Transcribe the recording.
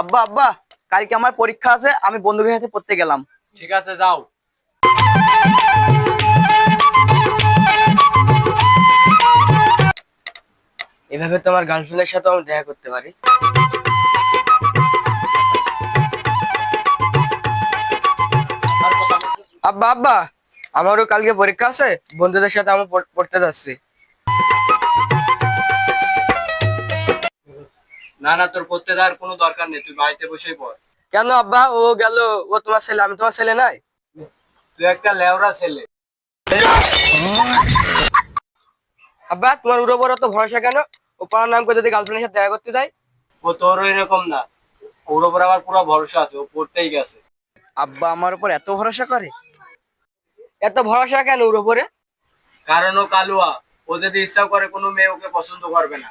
আব্বা আব্বা কালকে আমার পরীক্ষা আছে আমি বন্ধুদের সাথে পড়তে গেলাম। ঠিক আছে যাও। এভাবে তোমার গার্লফ্রেন্ডের সাথে আমি দেখা করতে পারি। আব্বা আব্বা আমারও কালকে পরীক্ষা আছে বন্ধুদের সাথে আমি পড়- পড়তে যাচ্ছি। না না তোর পড়তে যাওয়ার কোনো দরকার নেই তুই বাড়িতে বসেই পড়। কেন আব্বা? ও গেল ও তোমার ছেলে আমি তোমার ছেলে নাই? তুই একটা লেওরা ছেলে। আব্বা তোমার উড়ো বড় তো ভরসা কেন? ও পাড়ার নাম করে যদি গার্লফ্রেন্ডের সাথে দেখা করতে যায়? ও তোর এরকম না। ওর উপর আমার পুরো ভরসা আছে ও পড়তেই গেছে। আব্বা আমার উপর এত ভরসা করে? এত ভরসা কেন ওর উপরে? কারণ ও কালুয়া। ও যদি ইচ্ছা করে কোনো মেয়ে ওকে পছন্দ করবে না।